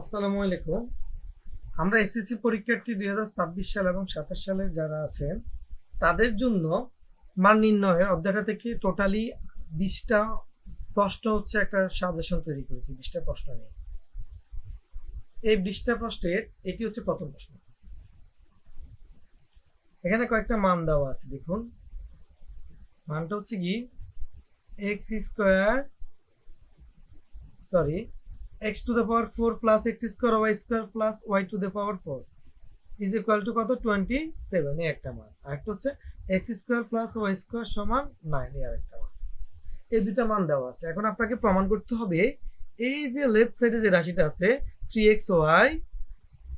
আসসালামু আলাইকুম। আমরা এসএসসি পরীক্ষার্থী দুই হাজার ছাব্বিশ সাল এবং সাতাশ সালে যারা আছেন, তাদের জন্য মান নির্ণয়ের অধ্যায়টা থেকে টোটালি বিশটা প্রশ্ন হচ্ছে একটা সাজেশন তৈরি করেছি, বিশটা প্রশ্ন নিয়ে। এই বিশটা প্রশ্নের এটি হচ্ছে প্রথম প্রশ্ন। এখানে কয়েকটা মান দেওয়া আছে, দেখুন। মানটা হচ্ছে কি? X square sorry x to the power 4 plus x square y square plus y to the power 4 is equal to কত? 27 এই একটা মান। আর একটা হচ্ছে x square plus y square সমান 9 এই আরেকটা মান। এই দুটা মান দেওয়া আছে। এখন আপনাকে প্রমাণ করতে হবে, এই যে লেফট সাইডে যে রাশিটা আছে three x y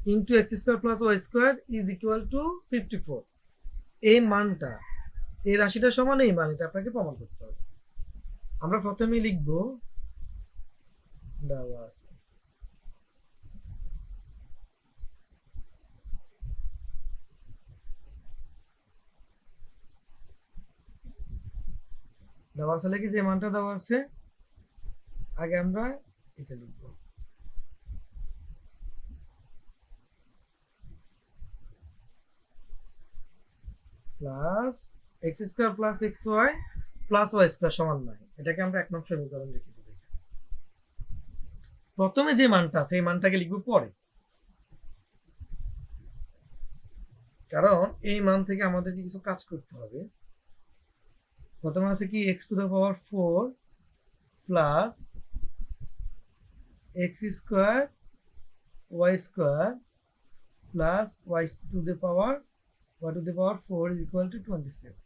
3xy into x square plus y square is equal to 54 এই মানটা, এই রাশিটা সমান এই মান এটা আপনাকে প্রমাণ করতে হবে। আমরা প্রথমেই লিখব দেওয়া আছে দেওয়া আছে কি যে মানটা দেওয়া আছে আগে আমরা এটা লিখব plus x square plus x y plus y square সমান নয়। এটাকে আমরা এক নং সমীকরণ লিখে। প্রথমে যে মানটা আছে, এই মানটাকে লিখব পরে। কারণ এই মান থেকে আমাদেরকে কিছু কাজ করতে হবে। প্রথমে আছে কি? X to the power four plus x square y square plus y to the power y to the power four is equal to twenty seven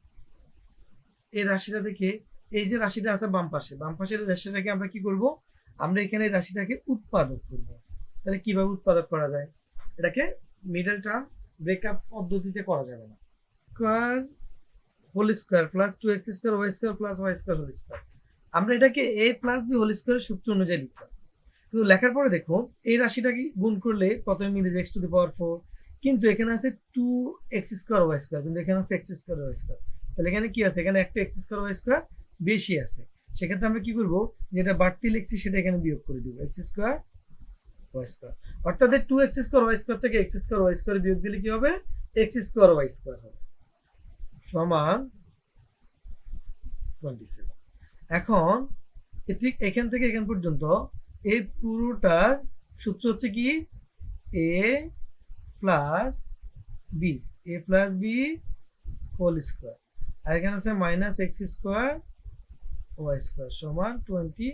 এই রাশিটা দেখে, এই যে রাশিটা আছে বাম পাশে, বাম পাশের রাশিটাকে আমরা কি করব? আমরা এখানে রাশিটাকে উৎপাদক করব। তাহলে কীভাবে উৎপাদক করা যায়? এটাকে মিডল টার্ম ব্রেকআপ পদ্ধতিতে করা যাবে না। Square whole square plus two x square y square plus y square whole square আমরা এটাকে এ প্লাস বি হোল স্কোয়ারের সূত্র অনুযায়ী লিখতাম কিন্তু লেখার পরে দেখো, এই রাশিটাকে গুণ করলে প্রথমে মিলে যায় x to the power four কিন্তু এখানে আছে two x square y square কিন্তু এখানে আছে এক্স স্কোয়ার ওয়াই স্কোয়ার তাহলে এখানে কি আছে? এখানে একটা এক্স স্কোয়ার ওয়াই স্কোয়ার বেশি আছে। সেক্ষেত্রে আমরা কি করব? যেটা বাড়তি লিখছি সেটা এখানে বিয়োগ করে দিব। এক্স স্কোয়ার ওয়াই স্কোয়ার অর্থাৎ two x square y square থেকে এক্স স্কোয়ার ওয়াই স্কোয়ার বিয়োগ দিলে কি হবে? এক্স স্কোয়ার ওয়াই স্কোয়ার হবে। সমান টোয়েন্টি সেভেন এখন ঠিক এখান থেকে এখান পর্যন্ত এই পুরোটার সূত্র হচ্ছে কি? A plus b a plus b whole square আর এখানে আছে minus x square y square সমান টোয়েন্টি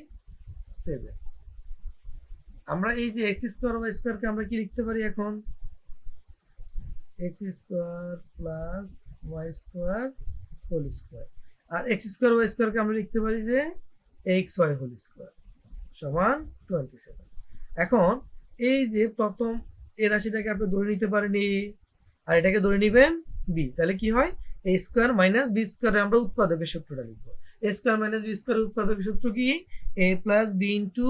সেভেন। আমরা এই যে এক্স স্কোয়ার, ওয়াই স্কোয়ারকে আমরা কি লিখতে পারি এখন? X square plus y square whole square. আর এক্স স্কোয়ার, ওয়াই স্কোয়ারকে আমরা লিখতে পারি যে এক্স ওয়াই হোল স্কোয়ার সমান টোয়েন্টি সেভেন। এখন এই যে প্রথম এই রাশিটাকে আপনি ধরে নিতে পারেন এ, আর এটাকে ধরে নেবেন বি। তাহলে কি হয়? এ স্কোয়ার মাইনাস বি স্কোয়ারে আমরা উৎপাদকের সূত্রটা লিখব। এ মাইনাস বি স্কোয়ার উৎপাদকের সূত্র কি? A plus b into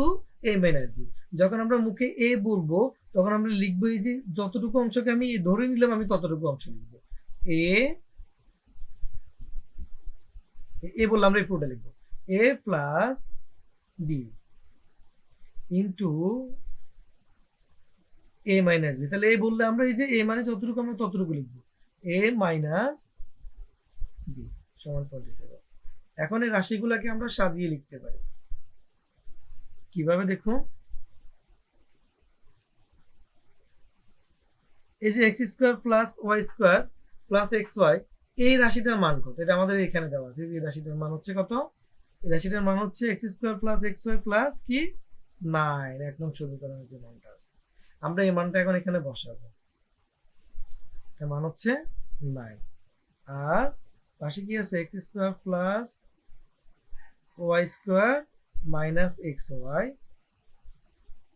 a minus b. যখন আমরা মুখে এ বলব, তখন আমরা লিখব এই যে যতটুকু অংশকে আমি ধরে নিলাম, আমি ততটুকু অংশ লিখব এ এ বললাম আমরা এই পুরোটা লিখব। A plus b into a minus b. তাহলে এ বললে আমরা এই যে এ মানে যতটুকু আমরা ততটুকু লিখব। এ মাইনাস বি সমান সেভেন এখন এই রাশিগুলোকে আমরা সাজিয়ে লিখতে পারি। কীভাবে দেখো এই যে x square plus y square plus x y এই রাশিটার মান কত? এটা আমাদের এখানে দেওয়া আছে। এই রাশিটার মান হচ্ছে কত? এই রাশিটার মান হচ্ছে x square plus x y plus কি? নাইন এক নং সমীকরণের যে মানটা আছে। আমরা এই মানটা এখন এখানে বসাবো। এর মান হচ্ছে নাইন আর পাশে কি আছে? X square plus y square minus x y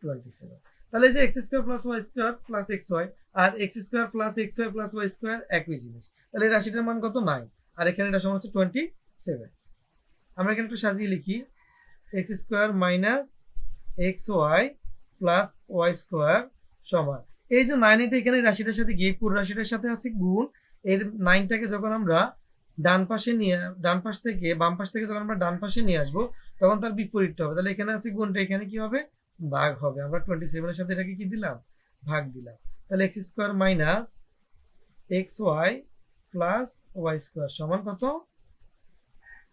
twenty seven তাহলে যে x square plus y square plus x y আর x square plus x y plus y square একই জিনিস। তাহলে রাশিটার মান কত? নাইন আর এখানে এটা সমান হচ্ছে টোয়েন্টি সেভেন আমরা এখানে একটু সাজিয়ে লিখি। X square minus x y plus y square সমান। এই যে নাইন এটা এখানে রাশিটার সাথে, গিয়ে পুরো রাশিটার সাথে আছে গুণ। এর নাইনটাকে যখন আমরা ডান পাশে নিয়ে, ডান পাশ থেকে, বাম পাশ থেকে যখন আমরা ডান পাশে নিয়ে আসব, তখন তার বিপরীতটা হবে। তাহলে এখানে আছে গুণটা, এখানে কি হবে? ভাগ হবে। আমরা টোয়েন্টি সেভেনের সাথে এটাকে কি দিলাম? ভাগ দিলাম। তাহলে x square minus x y plus y square সমান কত?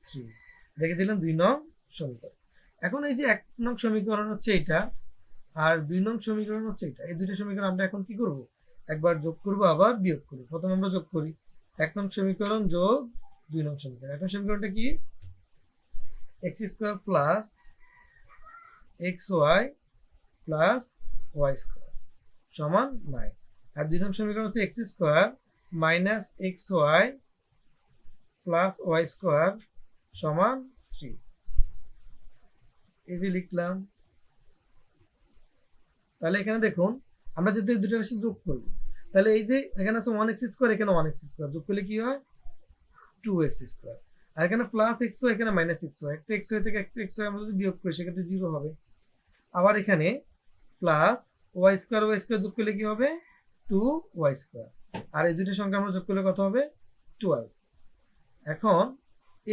থ্রি রেখে দিলাম দুই নং সমীকরণ। এখন এই যে এক নং সমীকরণ হচ্ছে এটা আর দুই নং সমীকরণ হচ্ছে এটা এই দুইটা সমীকরণ আমরা এখন কি করব? একবার যোগ করব, আবার বিয়োগ করব। প্রথমে আমরা যোগ করি। এক নং সমীকরণ যোগ দুই নং সমীকরণ। এক নং সমীকরণটা কি? X square plus x y plus y square সমান নাইন আর দুই নং সমীকরণ হচ্ছে x square minus x y plus y square সমান থ্রি এই যে লিখলাম। তাহলে এখানে দেখুন, আমরা যদি দুটো রাশি যোগ করব তাহলে এই যে এখানে আছে ওয়ান এক্স স্কোয়ার এখানে ওয়ান এক্স স্কোয়ার যোগ করলে কি হয়? টু এক্স স্কোয়ার আর এখানে প্লাস এক্স ওয়াই এখানে মাইনাস এক্স ওয়াই একটা এক্স ওয়াই থেকে একটা এক্স ওয়াই আমরা যদি বিয়োগ করি, সেক্ষেত্রে জিরো হবে। আবার এখানে plus y square y square যোগ করলে কি হবে? টু ওয়াই স্কোয়ার আর এই দুটো সংখ্যা আমরা যোগ করলে কত হবে? টুয়েলভ এখন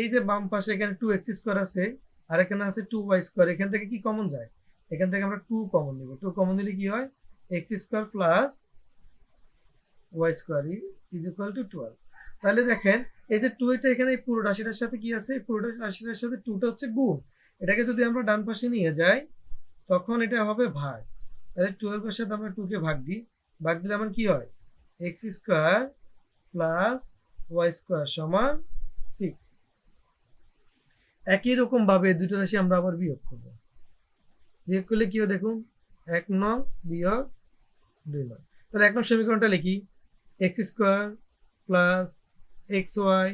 এই যে বাম পাশে এখানে টু এক্স স্কোয়ার আছে, আর এখানে আছে টু ওয়াই স্কোয়ার এখান থেকে কি কমন যায়? এখান থেকে আমরা টু কমন নেব। টু কমন নিলে কি হয়? X square plus y square is equal to twelve তাহলে দেখেন, এই যে টু এটা এখানে পুরো রাশিটার সাথে কি আছে? পুরো রাশিটার সাথে টুটা হচ্ছে গুণ। এটাকে যদি আমরা ডান পাশে নিয়ে যাই, তখন এটা হবে ভাগ। তাহলে টুয়েলভের সাথে আমরা টুকে ভাগ দিই। ভাগ দিলে আমার কি হয়? X square plus y square সমান সিক্স একই রকম ভাবে দুটো রাশি আমরা আবার বিয়োগ করব। বিয়োগ করলে কি হয় দেখুন? এক নং বিয়োগ দুই নং। তাহলে এক নং সমীকরণটা লিখি। X square plus x y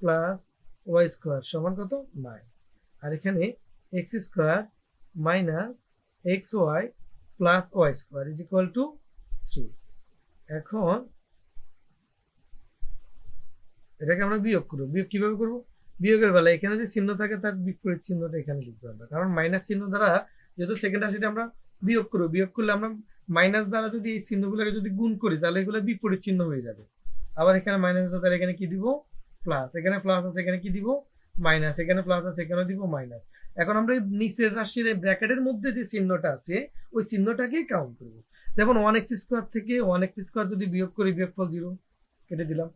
plus y square সমান কত? নাইন আর এখানে x square minus x y plus y square is equal to three এখন এটাকে আমরা বিয়োগ করব। বিয়োগ কীভাবে করব? বিয়োগের বেলা এখানে যে চিহ্ন থাকে তার বিপরীত চিহ্নটা এখানে লিখতে হবে। কারণ মাইনাস চিহ্ন দ্বারা যেহেতু সেকেন্ড রাশিটা আমরা বিয়োগ করব। বিয়োগ করলে আমরা মাইনাস দ্বারা যদি এই চিহ্নগুলোকে যদি গুণ করি, তাহলে এগুলো বিপরীত চিহ্ন হয়ে যাবে। আবার এখানে মাইনাস আছে, তাহলে এখানে কি দিব? প্লাস। এখানে প্লাস আছে, এখানে কি দিব? মাইনাস। এখানে প্লাস আছে এখানে দিব মাইনাস। এখন আমরা নিচের রাশির এই ব্র্যাকেটের মধ্যে যে চিহ্নটা আছে, ওই চিহ্নটাকেই কাউন্ট করব। যেমন ওয়ান এক্স স্কোয়ার থেকে ওয়ান এক্স স্কোয়ার যদি বিয়োগ করি, বিয়োগফল জিরো কেটে দিলাম।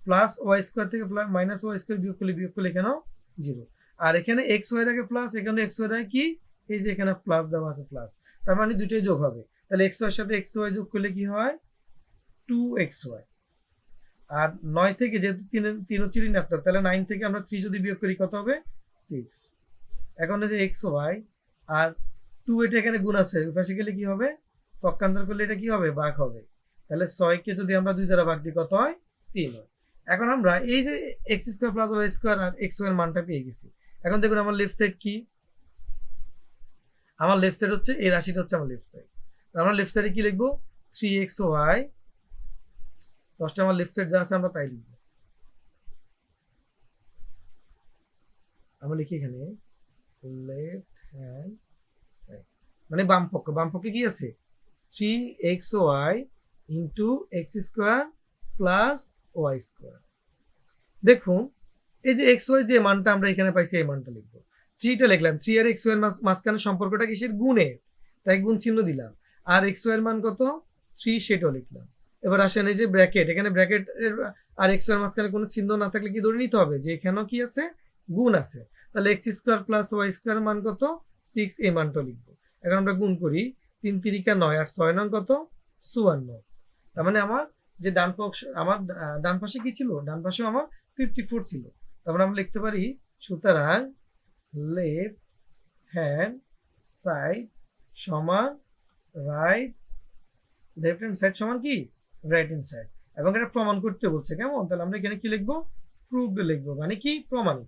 প্লাস ওয়াই স্কোয়ার থেকে প্লাস মাইনাস ওয়াই স্কোয়ার বিয়োগ করলে বিয়োগ করলে এখানেও জিরো আর এখানে এক্স ওয়াই আগে প্লাস এখানে এক্স ওয়াই আগে কি? এই যে এখানে প্লাস দেওয়া আছে প্লাস তার মানে দুটোই যোগ হবে। তাহলে এক্স ওয়াই সাথে এক্স ওয়াই যোগ করলে কি হয়? টু এক্স ওয়াই আর নয় থেকে যেহেতু তিন তিন হচ্ছে ঋণাত্মক, তাহলে নাইন থেকে আমরা থ্রি যদি বিয়োগ করি, কত হবে? সিক্স এখন যে এক্স ওয়াই আর টু এটা এখানে গুণ আছে ওই পাশে গেলে কি হবে? পক্ষান্তর করলে এটা কি হবে? বাঘ হবে। তাহলে ছয়কে যদি আমরা দুই দ্বারা ভাগ দিই, কত হয়? তিন হয়। এখন আমরা এই যে x square plus y square আর এক্স ওয়াই মানটা পেয়ে গেছি। এখন দেখুন আমার লেফট সাইড কি? আমার লেফট সাইড হচ্ছে, এই রাশিটা হচ্ছে আমার লেফট সাইড আমরা লেফট সাইডে কি লিখব? থ্রি এক্স ওয়াই দশটা আমার লেফট সাইড যা আছে আমরা তাই লিখব। আমরা লিখি এখানে লেফট হ্যান্ড সাইড মানে বাম পক্ষ। বাম পক্ষে কি আছে? Three x y into x square plus y square দেখুন, এই যে এক্স ওয়াই যে মানটা আমরা এখানে পাইছি, এই মানটা লিখব। থ্রিটা লিখলাম। থ্রি আর এক্স ওয়াই মাঝখানে সম্পর্কটা কিসের? গুণের। তাই গুণ চিহ্ন দিলাম। আর এক্স ওয়াই মান কত? থ্রি সেটাও লিখলাম। এবার আসেন এই যে ব্র্যাকেট এখানে ব্র্যাকেট এর আর এক্স ওয়াই মাঝখানে কোনো চিহ্ন না থাকলে কি ধরে নিতে হবে? যে এখানেও কি আছে? গুণ আছে। তাহলে x square plus y square মান কত? সিক্স এই মানটা লিখব। এখন আমরা গুণ করি। তিন তিরিকা নয়, আর ছয় নং কত? চুয়ান্ন। তার মানে আমার যে ডান পক্ষ, আমার ডান পাশে কি ছিল? ডান পাশেও আমার ফিফটি ফোর ছিল তারপরে আমরা লিখতে পারি, সুতরাং লেফট হ্যান্ড সাইড সমান রাইট লেফট হ্যান্ড সাইড সমান কি? রাইট হ্যান্ড সাইড এবং এটা প্রমাণ করতে বলছে, কেমন? তাহলে আমরা এখানে কি লিখব? প্রুভড লিখব। মানে কি? প্রমাণিত।